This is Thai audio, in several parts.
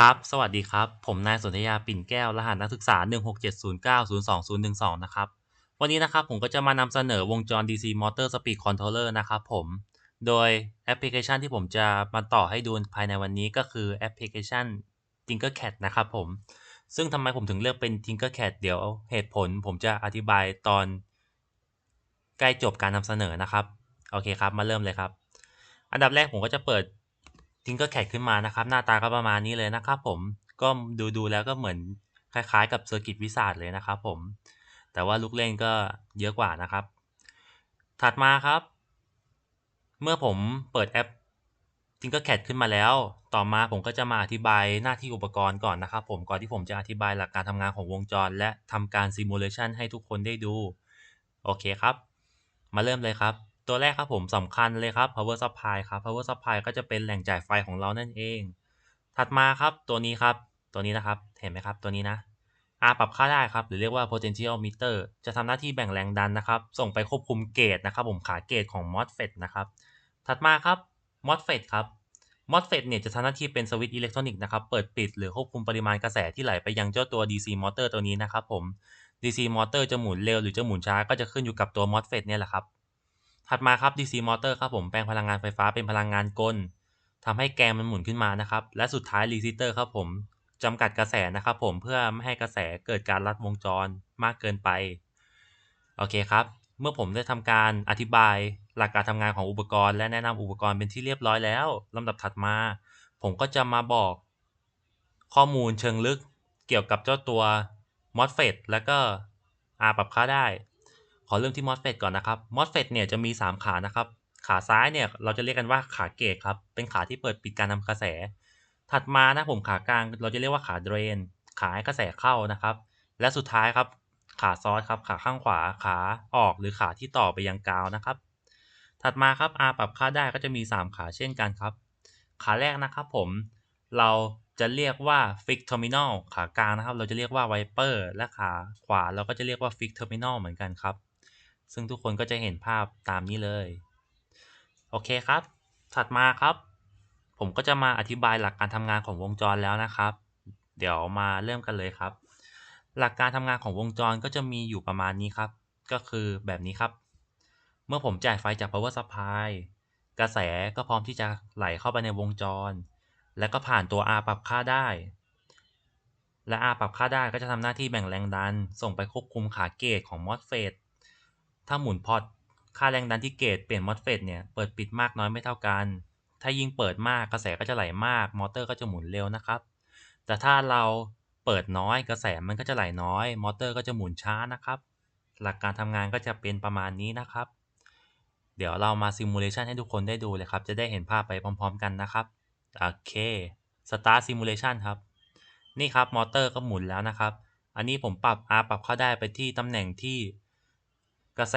ครับ สวัสดีครับ ผมนายสนธยาปิ่นแก้ว รหัสนักศึกษา 1670902012 นะครับ วันนี้นะครับผมก็จะมานำเสนอวงจร DC Motor Speed Controller นะครับผม โดยแอปพลิเคชันที่ผมจะมาต่อให้ดูภายในวันนี้ก็คือแอปพลิเคชัน Tinkercad นะครับผม ซึ่งทำไมผมถึงเลือกเป็น Tinkercad เดี๋ยวเหตุผลผมจะอธิบายตอนใกล้จบการนำเสนอนะครับ โอเคครับ มาเริ่มเลยครับ อันดับแรกผมก็จะเปิด Tinkercad ขึ้นมานะครับ หน้าตาก็ประมาณนี้เลยนะครับผมก็ดูดูแล้วก็เหมือนคล้ายๆ กับ Circuit Wizard เลยนะครับผมแต่ว่าลูกเล่นก็เยอะกว่านะครับ ถัดมาครับ เมื่อผมเปิดแอป Tinkercad ขึ้นมาแล้ว ต่อมาผมก็จะมาอธิบายหน้าที่อุปกรณ์ก่อนนะครับผม ก่อนที่ผมจะอธิบายหลักการทำงานของวงจร และทำการ Simulation ให้ทุกคนได้ดู โอเคครับ มาเริ่มเลยครับ ตัวแรกครับผมสำคัญเลยครับ power supply ครับ power supply ก็จะเป็นแหล่งจ่ายไฟของเรานั่นเอง ถัดมาครับตัวนี้ครับ ตัวนี้นะครับ เห็นไหมครับ ตัวนี้นะ R ปรับค่าได้ครับ หรือเรียกว่า potential meter จะทำหน้าที่แบ่งแรงดันนะครับ ส่งไปควบคุมเกจนะครับ ผมขาเกจของ MOSFET นะครับ ถัดมาครับ MOSFET ครับ MOSFET เนี่ยจะทำหน้าที่เป็นสวิตช์อิเล็กทรอนิกส์นะครับ เปิดปิดหรือควบคุมปริมาณกระแสที่ไหลไปยังเจ้าตัว DC motor ตัวนี้นะครับผม DC motor จะหมุนเร็วหรือจะหมุนช้าก็จะขึ้นอยู่กับตัว MOSFET เนี่ยแหละครับ ถัดมาครับ DC motor ครับผมแปลงพลังงานไฟฟ้าเป็นพลังงานกลทำให้แกนมันหมุนขึ้นมานะครับ และสุดท้าย resistor ครับผมจำกัดกระแสนะครับผมเพื่อไม่ให้กระแสเกิดการลัดวงจรมากเกินไป โอเคครับ เมื่อผมได้ทำการอธิบายหลักการทำงานของอุปกรณ์ และแนะนำอุปกรณ์เป็นที่เรียบร้อยแล้วลำดับถัดมา ผมก็จะมาบอกข้อมูลเชิงลึกเกี่ยวกับเจ้าตัว MOSFET แล้วก็ R ปรับค่าได้ อเริ่มที่ MOSFET ก่อนนะครับ MOSFET เนี่ยจะมี 3 ขานะครับ ขาซ้ายเนี่ยเราจะเรียกกันว่าขาเกตครับ เป็นขาที่เปิดปิดการนำกระแส ถัดมานะผมขากลางเราจะเรียกว่าขาเดรน ขาให้กระแสเข้านะครับ และสุดท้ายครับขาซอสครับ ขาข้างขวา ขาออกหรือขาที่ต่อไปยังกาวนะครับ ถัดมาครับ R ปรับค่าได้ก็จะมี 3 ขาเช่นกันครับ ขาแรกนะครับผม เราจะเรียกว่า Fix Terminal ขากลางนะครับ เราจะเรียกว่า Viper และขาขวาเราก็จะเรียกว่า Fix Terminal เหมือนกันครับ ซึ่งทุกคนก็จะเห็นภาพตามนี้เลย โอเคครับ ถัดมาครับ ผมก็จะมาอธิบายหลักการทำงานของวงจรแล้วนะครับ เดี๋ยวมาเริ่มกันเลยครับ หลักการทำงานของวงจรก็จะมีอยู่ประมาณนี้ครับ ก็คือแบบนี้ครับ เมื่อผมจ่ายไฟจาก power supply กระแสก็พร้อมที่จะไหลเข้าไปในวงจร แล้วก็ผ่านตัว R ปรับค่าได้ และ R ปรับค่าได้ก็จะทำหน้าที่แบ่งแรงดัน ส่งไปควบคุมขาเกตของ MOSFET ถ้าหมุนพอตค่าแรงดันที่เกตเปลี่ยน MOSFET เนี่ยเปิดปิดมากน้อยไม่เท่ากัน ถ้ายิ่งเปิดมากกระแสก็จะไหลมาก มอเตอร์ก็จะหมุนเร็วนะครับ แต่ถ้าเราเปิดน้อยกระแสมันก็จะไหลน้อย มอเตอร์ก็จะหมุนช้านะครับ หลักการทำงานก็จะเป็นประมาณนี้นะครับ เดี๋ยวเรามาซิมูเลชันให้ทุกคนได้ดูเลยครับ จะได้เห็นภาพไปพร้อม ๆ กันนะครับ โอเค Start Simulation ครับ นี่ครับมอเตอร์ก็หมุนแล้วนะครับ อันนี้ผมปรับ R ปรับเข้าได้ไปที่ตำแหน่งที่ กระแส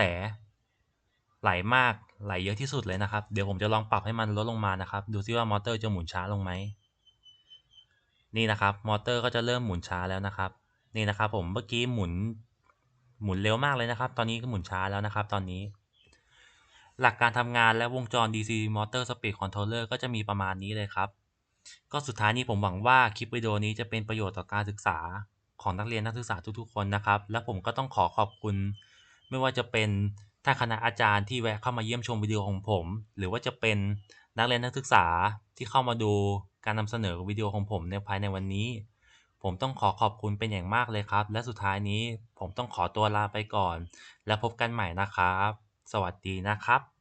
ไหลมากไหลเยอะที่สุดเลยนะครับ เดี๋ยวผมจะลองปรับให้มันลดลงมานะครับ ดูซิว่ามอเตอร์จะหมุนช้าลงไหม นี่นะครับ มอเตอร์ก็จะเริ่มหมุนช้าแล้วนะครับ นี่นะครับ ผมเมื่อกี้หมุนหมุนเร็วมากเลยนะครับ ตอนนี้ก็หมุนช้าแล้วนะครับ ตอนนี้ หลักการทำงานและวงจร DC Motor Speed Controller ก็จะมีประมาณนี้เลยครับ ก็สุดท้ายนี้ผมหวังว่าคลิปวิดีโอนี้จะเป็นประโยชน์ต่อการศึกษาของนักเรียนนักศึกษาทุกๆคนนะครับ และผมก็ต้องขอขอบคุณ ไม่ว่าจะเป็นถ้าคณะอาจารย์ที่แวะเข้ามาเยี่ยมชมวิดีโอของผม หรือว่าจะเป็นนักเรียนนักศึกษาที่เข้ามาดูการนำเสนอวิดีโอของผมในภายในวันนี้ ผมต้องขอขอบคุณเป็นอย่างมากเลยครับ และสุดท้ายนี้ผมต้องขอตัวลาไปก่อน และพบกันใหม่นะครับ สวัสดีนะครับ